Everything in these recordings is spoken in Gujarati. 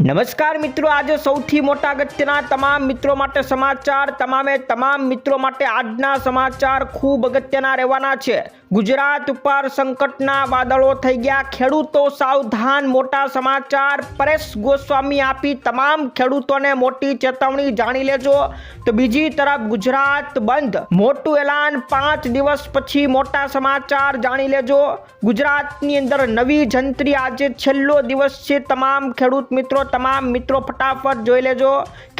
નમસ્કાર મિત્રો, આજે સૌથી મોટા અગત્યના તમામ મિત્રો માટે સમાચાર, તમામે તમામ મિત્રો માટે આજના સમાચાર ખૂબ અગત્યના રહેવાના છે. ગુજરાત ઉપર સંકટના વાદળો થઈ ગયા. ખેડૂતો સાવધાન, મોટા સમાચાર. પરેશ ગોસ્વામી આપી તમામ ખેડૂતોને મોટી ચેતવણી, જાણી લેજો. તો બીજી તરફ ગુજરાત બંધ. મોટું એલાન પાંચ દિવસ પછી મોટા સમાચાર જાણી લેજો. ગુજરાતની અંદર નવી જંત્રી આજે છેલ્લો દિવસ છે. તમામ ખેડૂત મિત્રો, તમામ મિત્રો ફટાફટ જોઈ લેજો.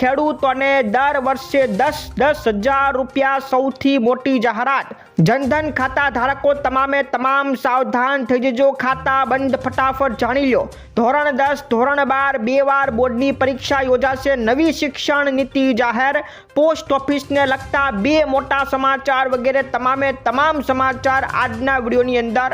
ખેડૂતોને દર વર્ષે દસ દસ હજાર રૂપિયા સૌથી મોટી જાહેરાત. જનધન ખાતા ધારકો તમામે તમામ સાવધાન થઈ જજો. ખાતા બંધ ફટાફટ જાણી લો ધોરણ દસ, ધોરણ બાર, બે વાર બોર્ડની પરીક્ષા યોજાશે. નવી શિક્ષણ નીતિ જાહેર. પોસ્ટ ઓફિસને લગતા બે મોટા સમાચાર વગેરે તમામે તમામ સમાચાર આજના વિડીયોની અંદર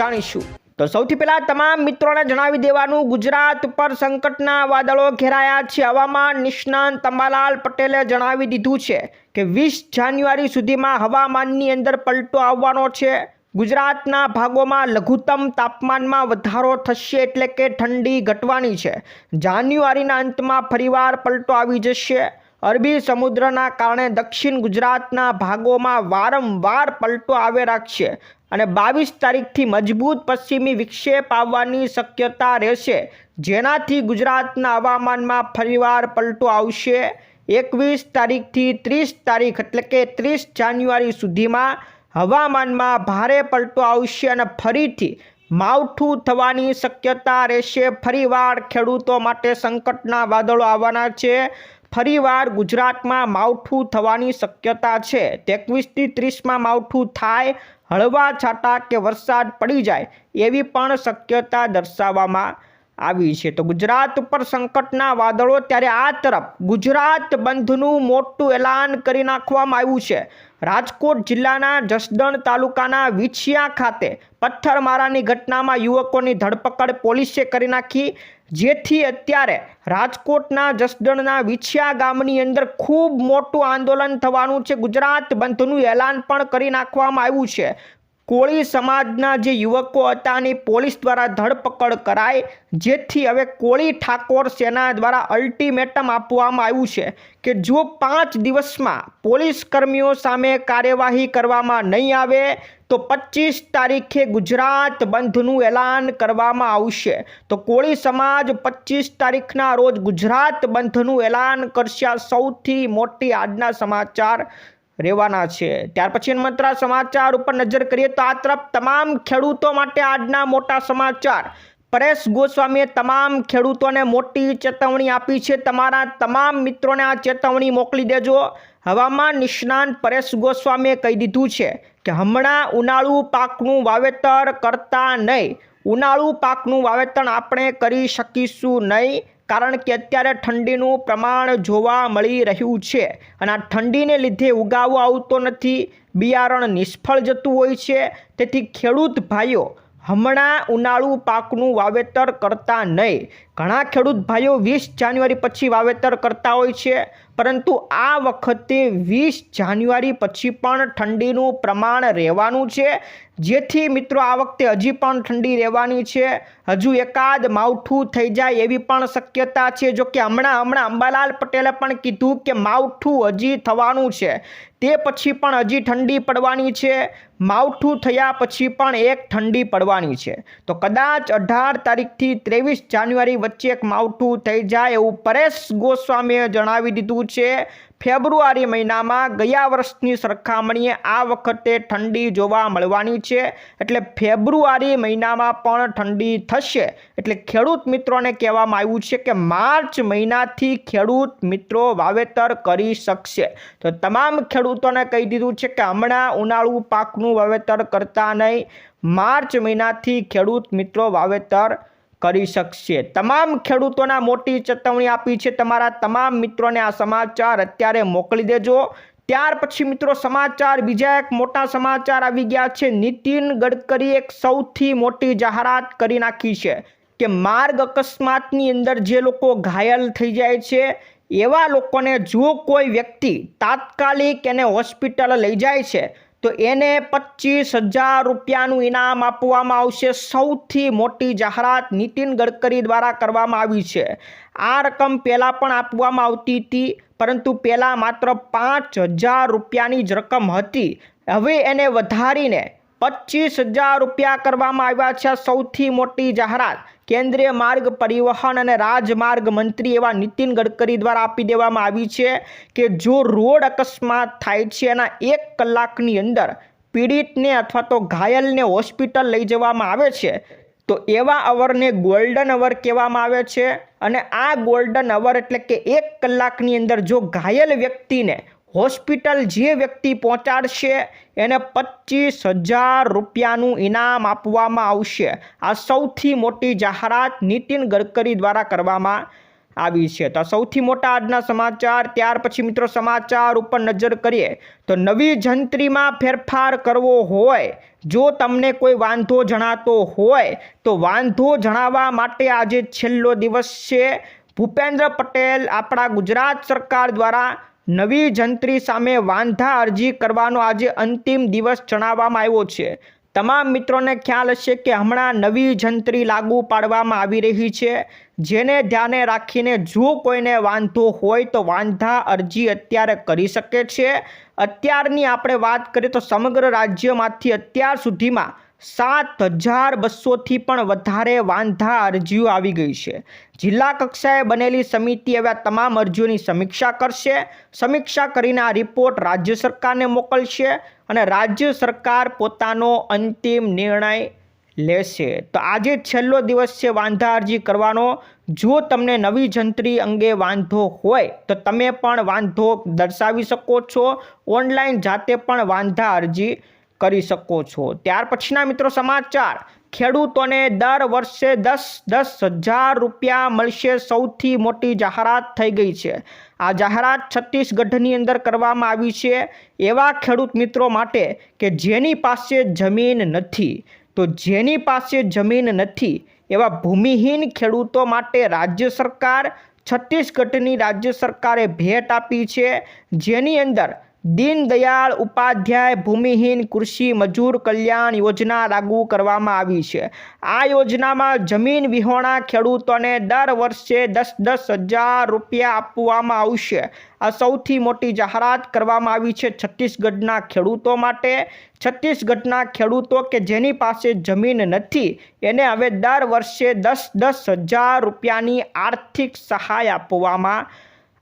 જાણીશું. તો સૌથી પહેલા તમામ મિત્રોને જણાવી દેવાનું, ગુજરાત પર સંકટના વાદળો ઘેરાયા છે. હવામાન નિષ્ણાંત અંબાલાલ પટેલે જણાવી દીધું છે કે વીસ જાન્યુઆરી સુધીમાં હવામાનની અંદર પલટો આવવાનો છે. ગુજરાતના ભાગોમાં લઘુત્તમ તાપમાનમાં વધારો થશે એટલે કે ઠંડી ઘટવાની છે. જાન્યુઆરીના અંતમાં ફરીવાર પલટો આવી જશે. અરબી સમુદ્રના કારણે દક્ષિણ ગુજરાતના ભાગોમાં વારંવાર પલટો આવે રાખશે. અને બાવીસ તારીખથી મજબૂત પશ્ચિમી વિક્ષેપ આવવાની શક્યતા રહેશે. જેનાથી ગુજરાતના હવામાનમાં ફરીવાર પલટો આવશે. એકવીસ તારીખથી ત્રીસ તારીખ એટલે કે ત્રીસ જાન્યુઆરી સુધીમાં હવામાનમાં ભારે પલટો આવશે અને ફરીથી માવઠું થવાની શક્યતા રહેશે. ફરીવાર ખેડૂતો માટે સંકટના વાદળો આવવાના છે. ફરીવાર ગુજરાતમાં માવઠું થવાની શક્યતા છે. એકવીસથી ત્રીસમાં માવઠું થાય, હળવા છાંટા કે વરસાદ પડી જાય એવી પણ શક્યતા દર્શાવવામાં આવી છે. તો ગુજરાત ઉપર સંકટના વાદળો ત્યારે આ તરફ ગુજરાત બંધનું મોટું એલાન કરી નાખવામાં આવ્યું છે. રાજકોટ જિલ્લાના જસદણ તાલુકાના વિછિયા ખાતે પથ્થરમારાની ઘટનામાં યુવકોની ધરપકડ પોલીસે કરી નાખી. જેથી અત્યારે રાજકોટના જસદણના વિછિયા ગામની અંદર ખૂબ મોટું આંદોલન થવાનું છે. ગુજરાત બંધનું એલાન પણ કરી નાખવામાં આવ્યું છે. કોળી સમાજના જે યુવકો હતા એની પોલીસ દ્વારા ધરપકડ કરાય, જેથી હવે કોળી ઠાકોર સેના દ્વારા અલ્ટિમેટમ આપવામાં આવ્યું છે કે જો પાંચ દિવસમાં પોલીસ કર્મીઓ સામે કાર્યવાહી કરવામાં નહીં આવે, તો પચીસ તારીખે ગુજરાત બંધનું એલાન કરવામાં આવશે. તો કોળી સમાજ પચીસ તારીખના રોજ ગુજરાત બંધનું એલાન કરશે સૌથી મોટી આજના સમાચાર. રહેવાના છે. ત્યાર પછી મંત્રા સમાચાર ઉપર નજર કરીએ તો આ તરફ તમામ ખેડૂતો માટે આજના મોટા સમાચાર. પરેશ ગોસ્વામીએ તમામ ખેડૂતોને મોટી ચેતવણી આપી છે. તમારા તમામ મિત્રોને આ ચેતવણી મોકલી દેજો. હવામાન નિષ્ણાંત પરેશ ગોસ્વામીએ કહી દીધું છે કે હમણાં ઉનાળુ પાકનું વાવેતર કરતા નહીં. ઉનાળુ પાકનું વાવેતર આપણે કરી શકીશું નહીં. કારણ કે અત્યારે ઠંડીનું પ્રમાણ જોવા મળી રહ્યું છે અને આ ઠંડીને લીધે ઉગાવો આવતો નથી. બિયારણ નિષ્ફળ જતું હોય છે. તેથી ખેડૂત ભાઈઓ, હમણાં ઉનાળુ પાકનું વાવેતર કરતા નહીં. ઘણા ખેડૂત ભાઈઓ વીસ જાન્યુઆરી પછી વાવેતર કરતા હોય છે, પરંતુ આ વખતે વીસ જાન્યુઆરી પછી પણ ઠંડીનું પ્રમાણ રહેવાનું છે. જેથી મિત્રો આ વખતે હજી પણ ઠંડી રહેવાની છે. હજુ એકાદ માવઠું થઈ જાય એવી પણ શક્યતા છે. જો કે હમણાં હમણાં અંબાલાલ પટેલે પણ કીધું કે માવઠું હજી થવાનું છે. તે પછી પણ હજી ઠંડી પડવાની છે. માવઠું થયા પછી પણ એક ઠંડી પડવાની છે. તો કદાચ અઢાર તારીખથી ત્રેવીસ જાન્યુઆરી વચ્ચે એક માવઠું થઈ જાય એવું પરેશ ગોસ્વામીએ જણાવી દીધું છે. ફેબ્રુઆરી મહિનામાં ગયા વર્ષની સરખામણીએ આ વખતે ઠંડી જોવા મળવાની છે. એટલે ફેબ્રુઆરી મહિનામાં પણ ઠંડી થશે. એટલે ખેડૂત મિત્રોને કહેવામાં આવ્યું છે કે માર્ચ મહિનાથી ખેડૂત મિત્રો વાવેતર કરી શકશે. તો તમામ ખેડૂતોને કહી દીધું છે કે હમણાં ઉનાળુ પાકનું વાવેતર કરતા નહીં. માર્ચ મહિનાથી ખેડૂત મિત્રો વાવેતર કરી શકશે. તમામ ખેડૂતોના મોટી ચેતવણી આપી છે. તમારા તમામ મિત્રોને આ સમાચાર અત્યારે મોકલી દેજો. ત્યાર પછી મિત્રો સમાચાર, બીજા એક મોટા સમાચાર આવી ગયા છે. નીતિન ગડકરી એક સૌથી મોટી જાહેરાત કરી નાખી છે કે માર્ગ અકસ્માતની અંદર જે લોકો ઘાયલ થઈ જાય છે, એવા લોકોને જો કોઈ વ્યક્તિ તાત્કાલિક એને હોસ્પિટલ લઈ જાય છે તો એને પચીસ હજાર રૂપિયાનું ઇનામ આપવામાં આવશે. સૌથી મોટી જાહેરાત નીતિન ગડકરી દ્વારા કરવામાં આવી છે. આ રકમ પહેલાં પણ આપવામાં આવતી હતી, પરંતુ પહેલાં માત્ર પાંચ હજાર રૂપિયાની જ રકમ હતી. હવે એને વધારીને પચીસ હજાર રૂપિયા કરવામાં આવ્યા છે. સૌથી મોટી જાહેરાત કેન્દ્રીય માર્ગ પરિવહન અને રાજમાર્ગ મંત્રી એવા નીતિન ગડકરી દ્વારા આપી દેવામાં આવી છે કે જો રોડ અકસ્માત થાય છે એના એક કલાકની અંદર પીડિતને અથવા તો ઘાયલને હોસ્પિટલ લઈ જવામાં આવે છે, તો એવા અવરને ગોલ્ડન અવર કહેવામાં આવે છે. અને આ ગોલ્ડન અવર એટલે કે એક કલાકની અંદર જો ઘાયલ વ્યક્તિને હોસ્પિટલ જે વ્યક્તિ પહોંચાડશે એને પચીસ હજાર રૂપિયાનું ઇનામ આપવામાં આવશે. આ સૌથી મોટી જાહેરાત નીતિન ગડકરી દ્વારા કરવામાં આવી છે. તો સૌથી મોટા આજના સમાચાર, ત્યાર પછી મિત્રો સમાચાર ઉપર નજર કરીએ, તો નવી જંત્રીમાં ફેરફાર કરવો હોય, જો તમને કોઈ વાંધો જણાતો હોય, તો વાંધો જણાવવા માટે આજે છેલ્લો દિવસ છે. ભૂપેન્દ્ર પટેલ આપણા ગુજરાત સરકાર દ્વારા નવી જંત્રી સામે વાંધા અરજી કરવાનો આજે અંતિમ દિવસ જણાવવામાં આવ્યો છે. તમામ મિત્રોને ખ્યાલ હશે કે હમણાં નવી જંત્રી લાગુ પાડવામાં આવી રહી છે. જેને ધ્યાને રાખીને જો કોઈને વાંધો હોય તો વાંધા અરજી અત્યારે કરી શકે છે. અત્યારની આપણે વાત કરીએ તો સમગ્ર રાજ્યમાંથી અત્યાર સુધીમાં સાત હજાર બસોથી પણ વધારે વાંધા અરજીઓ આવી ગઈ છે. જિલ્લા કક્ષાએ બનેલી સમિતિ હવે તમામ અરજીઓની સમીક્ષા કરશે. સમીક્ષા કરીને આ રિપોર્ટ રાજ્ય સરકારને મોકલશે અને રાજ્ય સરકાર પોતાનો અંતિમ નિર્ણય લેશે. તો આજે છેલ્લો દિવસ છે વાંધા અરજી કરવાનો. જો તમને નવી જંત્રી અંગે વાંધો હોય તો તમે પણ વાંધો દર્શાવી શકો છો. ઓનલાઈન જાતે પણ વાંધા અરજી કરી શકો છો. ત્યાર પછીના મિત્રો સમાચાર. ખેડૂતોને દર વર્ષે દસ દસ હજાર રૂપિયા મળશે સૌથી મોટી જાહેરાત થઈ ગઈ છે. આ જાહેરાત છત્તીસગઢની અંદર કરવામાં આવી છે. એવા ખેડૂત મિત્રો માટે કે જેની પાસે જમીન નથી. તો જેની પાસે જમીન નથી, એવા ભૂમિહીન ખેડૂતો માટે રાજ્ય સરકાર, છત્તીસગઢની રાજ્ય સરકારે ભેટ આપી છે. જેની અંદર દીનદયાળ ઉપાધ્યાય ભૂમિહીન કૃષિ મજૂર કલ્યાણ યોજના લાગુ કરવામાં આવી છે. આ યોજનામાં જમીન વિહોણા ખેડૂતોને દર વર્ષે દસ દસ હજાર રૂપિયા આપવામાં આવશે. આ સૌથી મોટી જાહેરાત કરવામાં આવી છે છત્તીસગઢના ખેડૂતો માટે. છત્તીસગઢના ખેડૂતો કે જેની પાસે જમીન નથી, એને હવે દર વર્ષે દસ દસ હજાર રૂપિયાની આર્થિક સહાય આપવામાં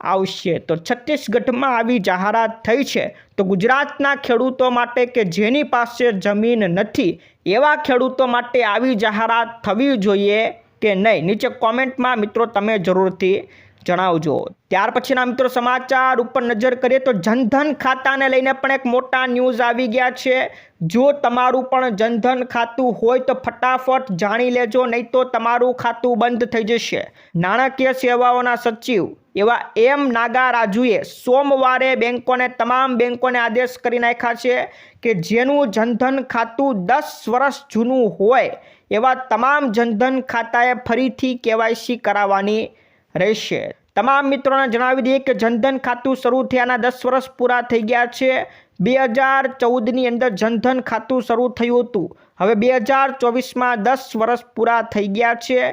આવશે. તો છત્તીસગઢમાં આવી જાહેરાત થઈ છે. તો ગુજરાતના ખેડૂતો માટે કે જેની પાસે જમીન નથી, એવા ખેડૂતો માટે આવી જાહેરાત થવી જોઈએ કે નહીં? નીચે કોમેન્ટમાં મિત્રો તમે જરૂરથી જણાવજો. ત્યાર પછીના મિત્રો સમાચાર ઉપર નજર કરીએ તો જનધન ખાતાને લઈને પણ એક મોટા ન્યૂઝ આવી ગયા છે. જો તમારું પણ જનધન ખાતું હોય તો ફટાફટ જાણી લેજો, નહીં તો તમારું ખાતું બંધ થઈ જશે. નાણાકીય સેવાઓના સચિવ એવા એમ નાગારાજુએ સોમવારે બેંકોને, તમામ બેંકોને આદેશ કરી નાખ્યા છે કે જેનું જનધન ખાતું દસ વર્ષ જૂનું હોય, એવા તમામ જનધન ખાતાએ ફરીથી કેવાયસી કરાવવાની રહેશે. તમામ મિત્રોને જણાવી દઈએ કે જનધન ખાતું શરૂ થયાના દસ વર્ષ પૂરા થઈ ગયા છે. બે હજાર ચૌદની અંદર જનધન ખાતું શરૂ થયું હતું. હવે બે હજાર ચોવીસમાં દસ વર્ષ પૂરા થઈ ગયા છે.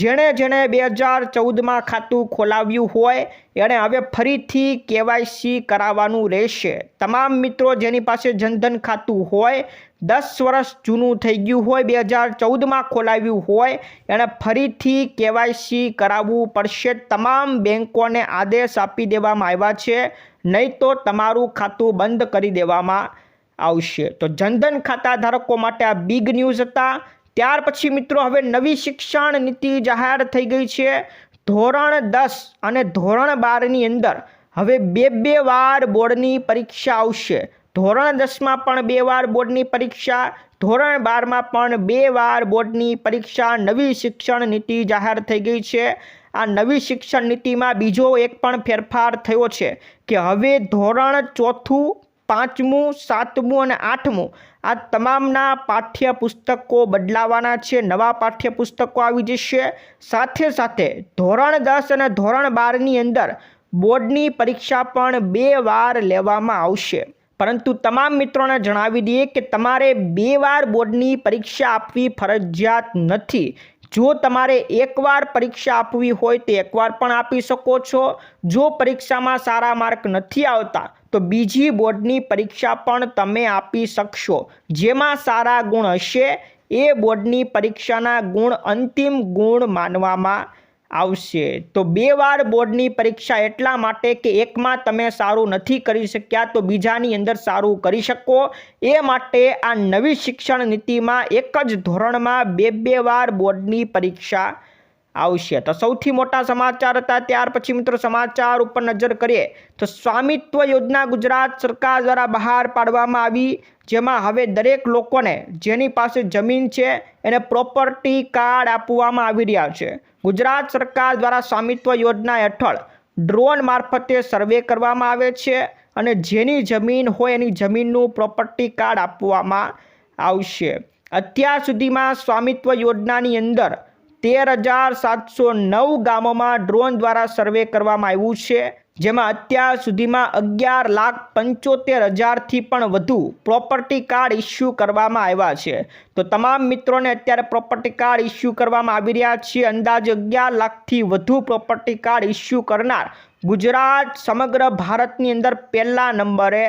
જેણે જેણે બે હજાર ચૌદમાં ખાતું ખોલાવ્યું હોય, એણે હવે ફરીથી કેવાયસી કરાવવાનું રહેશે. તમામ મિત્રો જેની પાસે જનધન ખાતું હોય, દસ વર્ષ જૂનું થઈ ગયું હોય, બે હજાર ચૌદમાં ખોલાવ્યું હોય, એણે ફરીથી કેવાયસી કરાવવું પડશે. તમામ બેંકોને આદેશ આપી દેવામાં આવ્યા છે. નહીં તો તમારું ખાતું બંધ કરી દેવામાં આવશે. તો જનધન ખાતા ધારકો માટે આ બિગ ન્યૂઝ હતા. ત્યાર પછી મિત્રો હવે નવી શિક્ષણ નીતિ જાહેર થઈ ગઈ છે. ધોરણ દસ અને ધોરણ બારની અંદર હવે બે બે વાર બોર્ડની પરીક્ષા આવશે. ધોરણ દસમાં પણ બે વાર બોર્ડની પરીક્ષા, ધોરણ બારમાં પણ બે વાર બોર્ડની પરીક્ષા, નવી શિક્ષણ નીતિ જાહેર થઈ ગઈ છે. આ નવી શિક્ષણ નીતિમાં બીજો એક પણ ફેરફાર થયો છે કે હવે ધોરણ ચોથું, પાંચમું, સાતમું અને આઠમું આ તમામના પાઠ્યપુસ્તકો બદલાવાના છે. નવા પાઠ્યપુસ્તકો આવી જશે. સાથે સાથે ધોરણ દસ અને ધોરણ બારની અંદર બોર્ડની પરીક્ષા પણ બે વાર લેવામાં આવશે. પરંતુ તમામ મિત્રોને જણાવી દઈએ કે તમારે બે વાર બોર્ડની પરીક્ષા આપવી ફરજિયાત નથી. જો તમારે એકવાર પરીક્ષા આપવી હોય તો એકવાર પણ આપી શકો છો. જો પરીક્ષામાં સારા માર્ક નથી આવતા, તો બીજી બોર્ડની પરીક્ષા પણ તમે આપી શકશો. જેમાં સારા ગુણ હશે. એ બોર્ડની પરીક્ષાના ગુણ અંતિમ ગુણ માનવામાં આવશે. તો બે વાર બોર્ડની પરીક્ષા એટલા માટે કે એકમાં તમે સારું નથી કરી શક્યા તો બીજાની અંદર સારું કરી શકો. એ માટે આ નવી શિક્ષણ નીતિમાં એક જ ધોરણમાં બે બે વાર બોર્ડની પરીક્ષા આવશે. તો સૌથી મોટા સમાચાર હતા. ત્યાર પછી મિત્રો સમાચાર ઉપર નજર કરીએ તો સ્વામિત્વ યોજના ગુજરાત સરકાર દ્વારા બહાર પાડવામાં આવી. જેમાં હવે દરેક લોકોને જેની પાસે જમીન છે એને પ્રોપર્ટી કાર્ડ આપવામાં આવી રહ્યા છે. ગુજરાત સરકાર દ્વારા સ્વામિત્વ યોજના હેઠળ ડ્રોન મારફતે સર્વે કરવામાં આવે છે અને જેની જમીન હોય એની જમીનનું પ્રોપર્ટી કાર્ડ આપવામાં આવશે. અત્યાર સુધીમાં સ્વામિત્વ યોજનાની અંદર તેર હજાર સાતસો નવ ગામોમાં ડ્રોન દ્વારા સર્વે કરવામાં આવ્યું છે, જેમાં અત્યાર સુધીમાં અગિયાર લાખ પંચોતેર હજારથી પણ વધુ પ્રોપર્ટી કાર્ડ ઇસ્યુ કરવામાં આવ્યા છે. તો તમામ મિત્રોને અત્યારે પ્રોપર્ટી કાર્ડ ઇસ્યુ કરવામાં આવી રહ્યા છે અંદાજે અગિયાર લાખથી વધુ પ્રોપર્ટી કાર્ડ ઇસ્યુ કરનાર ગુજરાત સમગ્ર ભારતની અંદર પહેલા નંબરે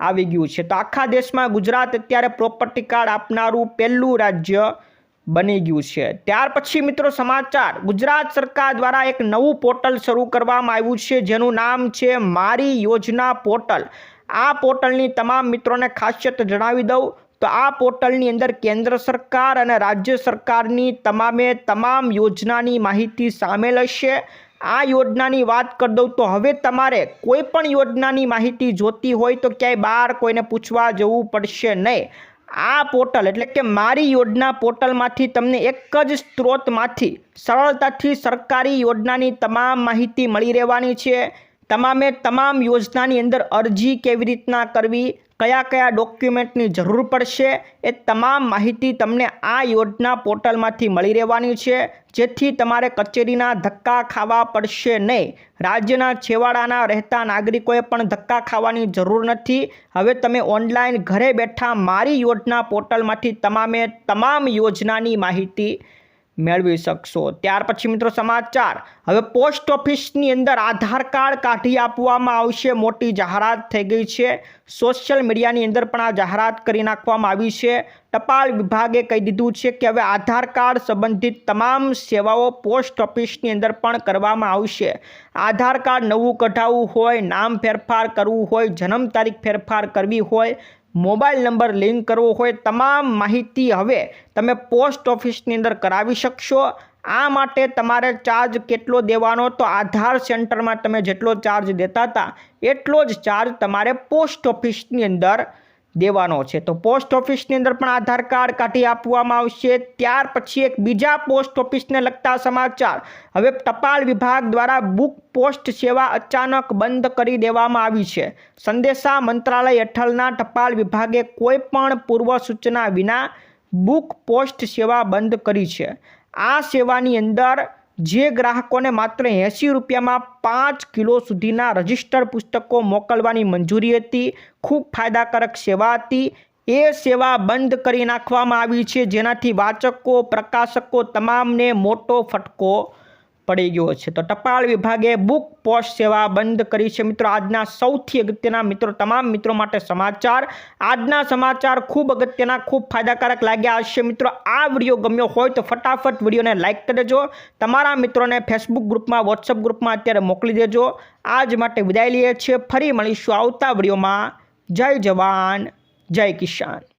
આવી ગયું છે. તો આખા દેશમાં ગુજરાત અત્યારે પ્રોપર્ટી કાર્ડ આપનારું પહેલું રાજ્ય બની ગયું છે. ત્યાર પછી મિત્રો સમાચાર, ગુજરાત સરકાર દ્વારા એક નવું પોર્ટલ શરૂ કરવામાં આવ્યું છે, જેનું નામ છે મારી યોજના પોર્ટલ. આ પોર્ટલની તમામ મિત્રોને ખાસિયત જણાવી દઉં, તો આ પોર્ટલની અંદર કેન્દ્ર સરકાર અને રાજ્ય સરકારની તમામે તમામ યોજનાની માહિતી સામેલ હશે. આ યોજનાની વાત કરી દઉં તો હવે તમારે કોઈ પણ યોજનાની માહિતી જોતી હોય તો ક્યાંય બહાર કોઈને પૂછવા જવું પડશે નહીં. આ પોર્ટલ એટલે કે મારી યોજના પોર્ટલમાંથી તમને એક જ સ્ત્રોતમાંથી સરળતાથી સરકારી યોજનાની તમામ માહિતી મળી રહેવાની છે. તમામે તમામ યોજનાની અંદર અરજી કેવી રીતના કરવી, કયા કયા ડોક્યુમેન્ટની જરૂર પડશે, એ તમામ માહિતી તમને આ યોજના પોર્ટલમાંથી મળી રહેવાની છે. જેથી તમારે કચેરીના ધક્કા ખાવા પડશે નહીં. રાજ્યના છેવાડાના રહેતા નાગરિકોએ પણ ધક્કા ખાવાની જરૂર નથી. હવે તમે ઓનલાઈન ઘરે બેઠા મારી યોજના પોર્ટલમાંથી તમામે તમામ યોજનાની માહિતી મેળવી શકશો. ત્યાર પછી મિત્રો સમાચાર. હવે પોસ્ટ ઓફિસની અંદર આધાર કાર્ડ કાઢી આપવામાં આવશે. મોટી જાહેરાત થઈ ગઈ છે. સોશિયલ મીડિયાની અંદર પણ આ જાહેરાત કરી નાખવામાં આવી છે. ટપાલ વિભાગે કહી દીધું છે કે હવે આધાર કાર્ડ સંબંધિત તમામ સેવાઓ પોસ્ટ ઓફિસની અંદર પણ કરવામાં આવશે. આધાર કાર્ડ નવું કઢાવવું હોય, નામ ફેરફાર કરવું હોય, જન્મ તારીખ ફેરફાર કરવી હોય મોબાઈલ નંબર લિંક કરવો હોય તમામ માહિતી હવે તમે પોસ્ટ ઓફિસની અંદર કરાવી શકશો. આ માટે તમારે ચાર્જ કેટલો દેવાનો તો આધાર સેન્ટરમાં તમે જેટલો ચાર્જ દેતા હતા, એટલો જ ચાર્જ તમારે પોસ્ટ ઓફિસની અંદર દેવાનો છે. તો પોસ્ટ ઓફિસની અંદર પણ આધાર કાર્ડ કાઢી આપવામાં આવશે. ત્યાર પછી એક બીજા પોસ્ટ ઓફિસને લગતા સમાચાર. હવે ટપાલ વિભાગ દ્વારા બુક પોસ્ટ સેવા અચાનક બંધ કરી દેવામાં આવી છે. સંદેશા મંત્રાલય હેઠળના ટપાલ વિભાગે કોઈ પણ પૂર્વ સૂચના વિના બુક પોસ્ટ સેવા બંધ કરી છે. આ સેવાની અંદર જે ગ્રાહકોને માત્ર એંસી રૂપિયામાં પાંચ કિલો સુધીના રજિસ્ટર પુસ્તકો મોકલવાની મંજૂરી હતી. ખૂબ ફાયદાકારક સેવા હતી. એ સેવા બંધ કરી નાખવામાં આવી છે. જેનાથી વાચકો, પ્રકાશકો, તમામને મોટો ફટકો પડી ગયો છે. તો ટપાલ વિભાગે બુક પોસ્ટ સેવા બંધ કરી છે. મિત્રો, આજના સૌથી અગત્યના મિત્રો, તમામ મિત્રો માટે સમાચાર. આજના સમાચાર ખૂબ અગત્યના, ખૂબ ફાયદાકારક લાગ્યા હશે. મિત્રો, આ વીડિયો ગમ્યો હોય તો ફટાફટ વિડીયોને લાઇક કરી દેજો. તમારા મિત્રોને ફેસબુક ગ્રુપમાં વોટ્સઅપ ગ્રુપમાં અત્યારે મોકલી દેજો. આજ માટે વિદાય લઈએ છીએ. ફરી મળીશું આવતા વિડીયોમાં. જય જવાન, જય કિસાન.